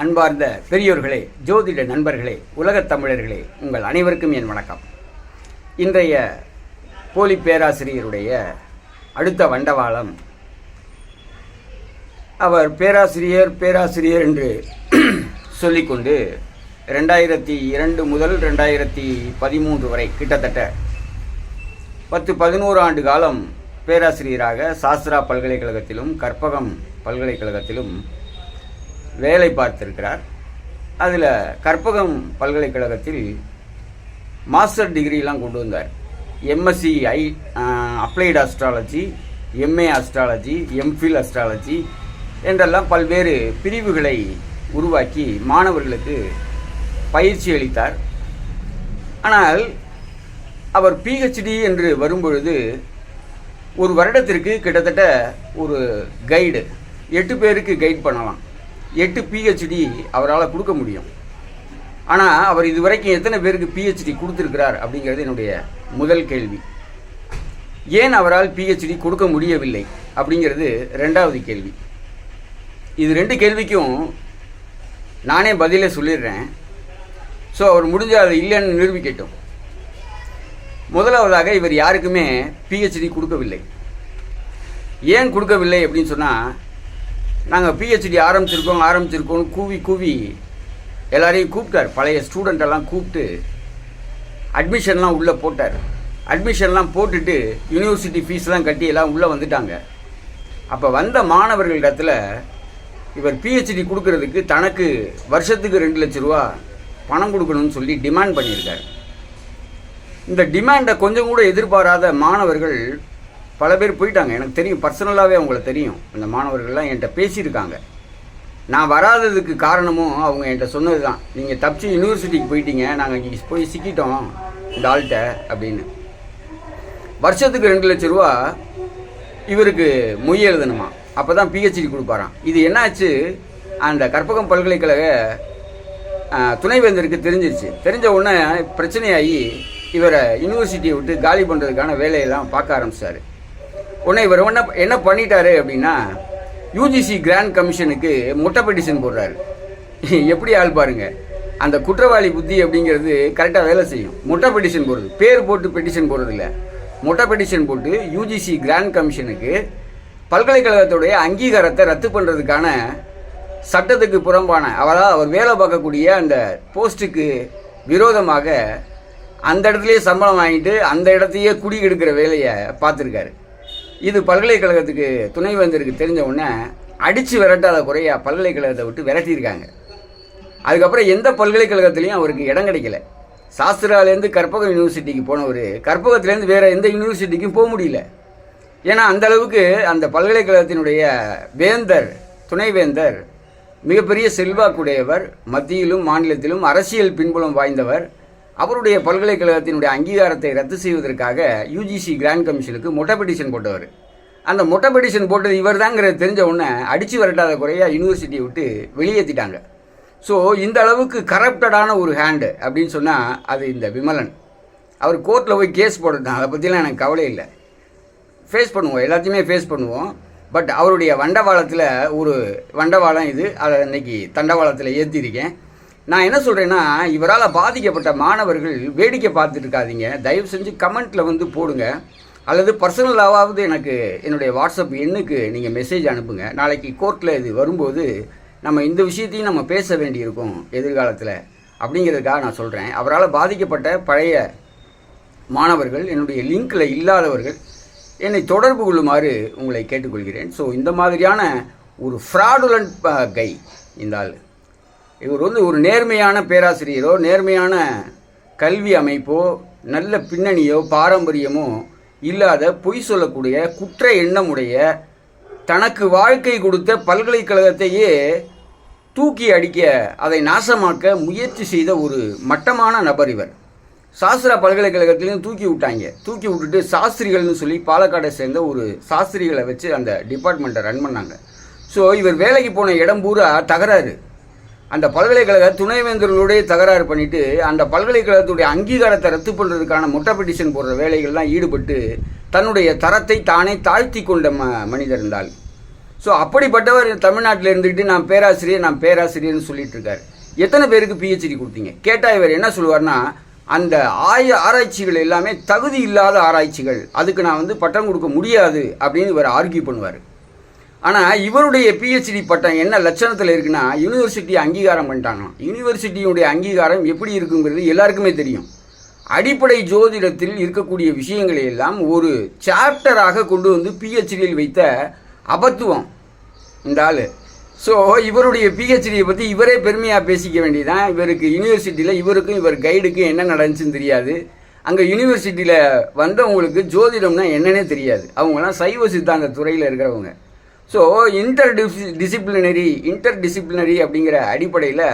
அன்பார்ந்த பெரியோர்களே ஜோதிட நண்பர்களே உலகத் தமிழர்களே உங்கள் அனைவருக்கும் என் வணக்கம். இன்றைய போலி பேராசிரியருடைய அடுத்த வண்டவாளம். அவர் பேராசிரியர் பேராசிரியர் என்று சொல்லிக்கொண்டு ரெண்டாயிரத்தி இரண்டு முதல் ரெண்டாயிரத்தி பதிமூன்று வரை கிட்டத்தட்ட பத்து பதினோரு ஆண்டு காலம் பேராசிரியராக சாஸ்திரா பல்கலைக்கழகத்திலும் கற்பகம் பல்கலைக்கழகத்திலும் வேலை பார்த்திருக்கிறார். அதில் கற்பகம் பல்கலைக்கழகத்தில் மாஸ்டர் டிகிரிலாம் கொண்டு வந்தார். எம்எஸ்சி ஐ applied astrology MA astrology MPhil astrology என்றெல்லாம் பல்வேறு பிரிவுகளை உருவாக்கி மாணவர்களுக்கு பயிற்சி அளித்தார். ஆனால் அவர் பிஹெச்டி என்று வரும்பொழுது ஒரு வருடத்திற்கு கிட்டத்தட்ட ஒரு கைடு எட்டு பேருக்கு கைட் பண்ணலாம். எட்டு பிஹெச்டி அவரால் கொடுக்க முடியும். ஆனால் அவர் இதுவரைக்கும் எத்தனை பேருக்கு பிஹெச்டி கொடுத்துருக்கிறார் அப்படிங்கிறது என்னுடைய முதல் கேள்வி. ஏன் அவரால் பிஹெச்டி கொடுக்க முடியவில்லை அப்படிங்கிறது ரெண்டாவது கேள்வி. இது ரெண்டு கேள்விக்கும் நானே பதிலே சொல்லிடுறேன். ஸோ அவர் முடிஞ்ச அது இல்லைன்னு நிரூபிக்கட்டும். முதலாவதாக இவர் யாருக்குமே பிஹெச்டி கொடுக்கவில்லை. ஏன் கொடுக்கவில்லை அப்படின்னு சொன்னால் நாங்கள் பிஹெச்டி ஆரம்பிச்சிருக்கோம் ஆரம்பிச்சிருக்கோம்னு கூவி கூவி எல்லாரையும் கூப்பிட்டார். பழைய ஸ்டூடெண்டெல்லாம் கூப்பிட்டு அட்மிஷன்லாம் உள்ளே போட்டார். அட்மிஷன்லாம் போட்டுட்டு யூனிவர்சிட்டி ஃபீஸ்லாம் கட்டி எல்லாம் உள்ளே வந்துட்டாங்க. அப்போ வந்த மாணவர்களிடத்தில் இவர் பிஹெச்டி கொடுக்கறதுக்கு தனக்கு வருஷத்துக்கு ரெண்டு லட்ச ரூபா பணம் கொடுக்கணும்னு சொல்லி டிமாண்ட் பண்ணியிருக்கார். இந்த டிமாண்டை கொஞ்சம் கூட எதிர்பாராத மாணவர்கள் பல பேர் போயிட்டாங்க. எனக்கு தெரியும். பர்சனலாகவே அவங்கள தெரியும். அந்த மாணவர்கள்லாம் என்கிட்ட பேசியிருக்காங்க. நான் வராததுக்கு காரணமும் அவங்க என்கிட்ட சொன்னது தான் நீங்கள் தப்பிச்சு யூனிவர்சிட்டிக்கு போயிட்டீங்க. நாங்கள் இங்கே போய் சிக்கிட்டோம். இந்த ஆள்கிட்ட அப்படின்னு. வருஷத்துக்கு ரெண்டு லட்ச ரூபா இவருக்கு மொய் எழுதணுமா? அப்போ தான் பிஹெச்டி கொடுப்பாராம். இது என்னாச்சு? அந்த கற்பகம் பல்கலைக்கழக துணைவேந்தருக்கு தெரிஞ்சிருச்சு. தெரிஞ்ச உடனே பிரச்சனையாகி இவரை யூனிவர்சிட்டியை விட்டு காலி பண்ணுறதுக்கான வேலையெல்லாம் பார்க்க ஆரம்பிச்சார். உடனே இவர் என்ன என்ன பண்ணிட்டாரு அப்படின்னா யூஜிசி கிராண்ட் கமிஷனுக்கு முட்டை பெட்டிஷன் போடுறாரு. எப்படி ஆள் பாருங்க. அந்த குற்றவாளி புத்தி அப்படிங்கிறது கரெக்டாக வேலை செய்யும். முட்டை பெட்டிஷன் போடுறது. பேர் போட்டு பெட்டிஷன் போடுறது இல்லை முட்டை பெட்டிஷன் போட்டு யூஜிசி கிராண்ட் கமிஷனுக்கு பல்கலைக்கழகத்துடைய அங்கீகாரத்தை ரத்து பண்ணுறதுக்கான சட்டத்துக்கு புறம்பான அவரால் அவர் வேலை பார்க்கக்கூடிய அந்த போஸ்ட்டுக்கு விரோதமாக அந்த இடத்துலயே சம்பளம் வாங்கிட்டு அந்த இடத்தையே குடி எடுக்கிற வேலையை பார்த்துருக்காரு. இது பல்கலைக்கழகத்துக்கு துணைவேந்தருக்கு தெரிஞ்ச உடனே அடித்து விரட்டாத குறையா பல்கலைக்கழகத்தை விட்டு விரட்டியிருக்காங்க. அதுக்கப்புறம் எந்த பல்கலைக்கழகத்துலேயும் அவருக்கு இடம் கிடைக்கல. சாஸ்திராலேருந்து கற்பகம் யூனிவர்சிட்டிக்கு போனவர் கற்பகத்துலேருந்து வேறு எந்த யூனிவர்சிட்டிக்கும் போக முடியல. ஏன்னா அந்த அளவுக்கு அந்த பல்கலைக்கழகத்தினுடைய வேந்தர் துணைவேந்தர் மிகப்பெரிய செல்வாக்குடையவர் மத்தியிலும் மாநிலத்திலும் அரசியல் பின்புலம் வாய்ந்தவர் அவருடைய பல்கலைக்கழகத்தினுடைய அங்கீகாரத்தை ரத்து செய்வதற்காக யூஜிசி கிராண்ட் கமிஷனுக்கு மொட்டை பெட்டிஷன் போட்டவர். அந்த மொட்டை பெட்டிஷன் போட்டது இவர் தாங்கிறது தெரிஞ்ச உடனே அடித்து விரட்டாத குறையாக யூனிவர்சிட்டியை விட்டு வெளியேற்றிட்டாங்க ஸோ இந்த அளவுக்கு கரப்டடான ஒரு ஹேண்டு அப்படின்னு சொன்னால் அது இந்த விமலன். அவர் கோர்ட்டில் போய் கேஸ் போடுறது அதை பற்றிலாம் எனக்கு கவலை இல்லை. ஃபேஸ் பண்ணுவோம். எல்லாத்தையுமே ஃபேஸ் பண்ணுவோம். பட் அவருடைய வண்டவாளத்தில் ஒரு வண்டவாளம் இது. அதை இன்றைக்கி தண்டவாளத்தில் ஏற்றிருக்கேன் நான் என்ன சொல்கிறேன்னா இவரால் பாதிக்கப்பட்ட மாணவர்கள் வேடிக்கை பார்த்துட்டு இருக்காதீங்க. தயவு செஞ்சு கமெண்ட்டில் வந்து போடுங்க. அல்லது பர்சனலாவது எனக்கு என்னுடைய வாட்ஸ்அப் எண்ணுக்கு நீங்கள் மெசேஜ் அனுப்புங்க. நாளைக்கு கோர்ட்டில் இது வரும்போது நம்ம இந்த விஷயத்தையும் நம்ம பேச வேண்டியிருக்கும் எதிர்காலத்தில். அப்படிங்கிறதுக்காக நான் சொல்கிறேன் அவரால் பாதிக்கப்பட்ட பழைய மாணவர்கள் என்னுடைய லிங்க்கில் இல்லாதவர்கள் என்னை தொடர்பு கொள்ளுமாறு உங்களை கேட்டுக்கொள்கிறேன். ஸோ இந்த மாதிரியான ஒரு ஃப்ராடுலண்ட் கை இந்த ஆள். இவர் வந்து ஒரு நேர்மையான பேராசிரியரோ நேர்மையான கல்வி அமைப்போ நல்ல பின்னணியோ பாரம்பரியமோ இல்லாத பொய் சொல்லக்கூடிய குற்ற எண்ணமுடைய தனக்கு வாழ்க்கை கொடுத்த பல்கலைக்கழகத்தையே தூக்கி அடிக்க அதை நாசமாக்க முயற்சி செய்த ஒரு மட்டமான நபர் இவர். சாஸ்திரா பல்கலைக்கழகத்திலையும் தூக்கி விட்டாங்க. தூக்கி விட்டுட்டு சாஸ்திரிகள்னு சொல்லி பாலக்காடை சேர்ந்த ஒரு சாஸ்திரிகளை வச்சு அந்த டிபார்ட்மெண்ட்டை ரன் பண்ணாங்க. ஸோ இவர் வேலைக்கு போன இடம் பூரா தகராறு. அந்த பல்கலைக்கழக துணைவேந்தர்களுடைய தகராறு பண்ணிட்டு அந்த பல்கலைக்கழகத்துடைய அங்கீகாரத்தை ரத்து பண்ணுறதுக்கான மொட்டை பெட்டிஷன் போடுற வேலைகள்லாம் ஈடுபட்டு தன்னுடைய தரத்தை தானே தாழ்த்தி கொண்ட ம மனிதர் இருந்தால். ஸோ அப்படிப்பட்டவர் தமிழ்நாட்டில் இருந்துக்கிட்டு நான் பேராசிரியர் நான் பேராசிரியர்னு சொல்லிட்டு இருக்காரு. எத்தனை பேருக்கு பிஹெச்டி கொடுத்தீங்க? கேட்டால் இவர் என்ன சொல்லுவார்னா அந்த ஆய ஆராய்ச்சிகள் எல்லாமே தகுதி இல்லாத ஆராய்ச்சிகள். அதுக்கு நான் வந்து பட்டம் கொடுக்க முடியாது அப்படின்னு இவர் ஆர்கியூ பண்ணுவார். ஆனால் இவருடைய பிஹெச்டி பட்டம் என்ன லட்சணத்தில் இருக்குன்னா யூனிவர்சிட்டி அங்கீகாரம் பண்ணிட்டாங்களாம். யூனிவர்சிட்டியுடைய அங்கீகாரம் எப்படி இருக்குங்கிறது எல்லாருக்குமே தெரியும். அடிப்படை ஜோதிடத்தில் இருக்கக்கூடிய விஷயங்களை எல்லாம் ஒரு சாப்டராக கொண்டு வந்து பிஹெச்டியில் வைத்த அபத்துவம். இந்த ஆள். ஸோ இவருடைய பிஹெச்டியை பற்றி இவரே பெருமையாக பேசிக்க வேண்டியதான் இவருக்கு யூனிவர்சிட்டியில் இவருக்கும் இவர் கைடுக்கும் என்ன நடந்துச்சுன்னு தெரியாது. அங்கே யூனிவர்சிட்டியில் வந்தவங்களுக்கு ஜோதிடம்னா என்னன்னே தெரியாது. அவங்களாம் சைவ சித்தாந்த துறையில் இருக்கிறவங்க. So inter DC disciplinary inter disciplinary அப்படிங்கிற அடிப்படையில்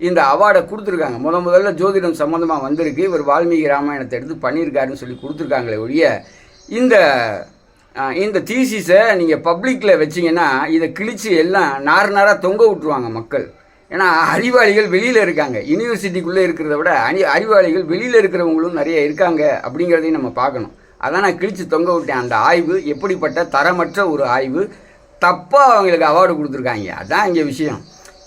இந்த அவார்டை கொடுத்துருக்காங்க. முத முதல்ல ஜோதிடம் சம்மந்தமாக வந்திருக்கு. இவர் வால்மீகி ராமாயணத்தை எடுத்து பண்ணியிருக்காருன்னு சொல்லி கொடுத்துருக்காங்களே ஒழிய இந்த இந்த தீசிஸை நீங்கள் பப்ளிக்கில் வச்சிங்கன்னா இதை கிழிச்சு எல்லாம் நார் நாராக தொங்க விட்டுருவாங்க மக்கள். ஏன்னா அறிவாளிகள் வெளியில் இருக்காங்க. யூனிவர்சிட்டிக்குள்ளே இருக்கிறத விட அணி அறிவாளிகள் வெளியில் இருக்கிறவங்களும் நிறைய இருக்காங்க அப்படிங்கிறதையும் நம்ம பார்க்கணும். அதான் நான் கிழித்து தொங்க விட்டேன். அந்த ஆய்வு எப்படிப்பட்ட தரமற்ற ஒரு ஆய்வு தப்பாக அவங்களுக்கு அவார்டு கொடுத்துருக்காங்க. அதான் இங்கே விஷயம்.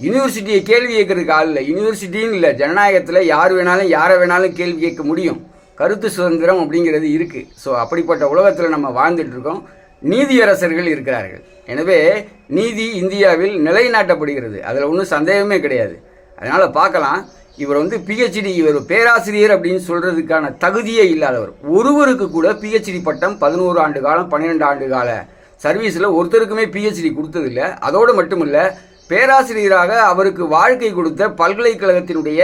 யூனிவர்சிட்டியை கேள்வி கேட்கறதுக்கு ஆள் இல்லை. யூனிவர்சிட்டின்னு இல்லை. ஜனநாயகத்தில் யார் வேணாலும் யாரை வேணாலும் கேள்வி கேட்க முடியும். கருத்து சுதந்திரம் அப்படிங்கிறது இருக்குது ஸோ அப்படிப்பட்ட உலகத்தில் நம்ம வாழ்ந்துட்டுருக்கோம் நீதியரசர்கள் இருக்கிறார்கள். எனவே நீதி இந்தியாவில் நிலைநாட்டப்படுகிறது. அதில் ஒன்றும் சந்தேகமே கிடையாது. அதனால் பார்க்கலாம். இவர் வந்து பிஹெச்டி இவர் பேராசிரியர் அப்படின்னு சொல்கிறதுக்கான தகுதியே இல்லாதவர். ஒருவருக்கு கூட பிஹெச்டி பட்டம் பதினோரு ஆண்டு காலம் பன்னிரெண்டு ஆண்டு கால சர்வீஸில் ஒருத்தருக்குமே பிஹெச்டி கொடுத்ததில்ல. அதோடு மட்டுமில்ல பேராசிரியராக அவருக்கு வாழ்க்கை கொடுத்த பல்கலைக்கழகத்தினுடைய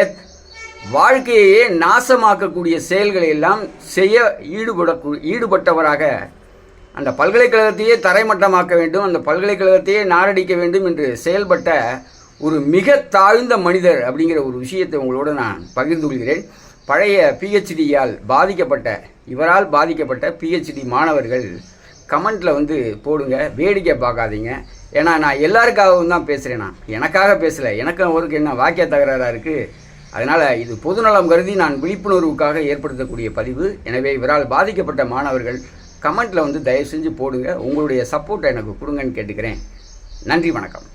வாழ்க்கையையே நாசமாக்கக்கூடிய செயல்களை எல்லாம் செய்ய ஈடுபட ஈடுபட்டவராக அந்த பல்கலைக்கழகத்தையே தரைமட்டமாக்க வேண்டும் அந்த பல்கலைக்கழகத்தையே நாரடிக்க வேண்டும் என்று செயல்பட்ட ஒரு மிக தாழ்ந்த மனிதர் அப்படிங்கிற ஒரு விஷயத்தை உங்களோடு நான் பகிர்ந்து கொள்கிறேன். பழைய பிஹெச்டியால் பாதிக்கப்பட்ட இவரால் பாதிக்கப்பட்ட பிஹெச்டி மாணவர்கள் கமெண்ட்டில் வந்து போடுங்க வேடிக்கை பார்க்காதீங்க. ஏன்னா நான் எல்லாருக்காகவும் தான் பேசுகிறேன் நான். எனக்காக பேசலை. எனக்கு அவருக்கு என்ன வாக்கிய தகராறாக இருக்குது அதனால் இது பொதுநலம் கருதி நான் விழிப்புணர்வுக்காக ஏற்படுத்தக்கூடிய பதிவு. எனவே இவரால் பாதிக்கப்பட்ட மாணவர்கள் கமெண்ட்டில் வந்து தயவு செஞ்சு போடுங்க. உங்களுடைய சப்போர்ட்டை எனக்கு கொடுங்கன்னு கேட்டுக்கிறேன். நன்றி வணக்கம்.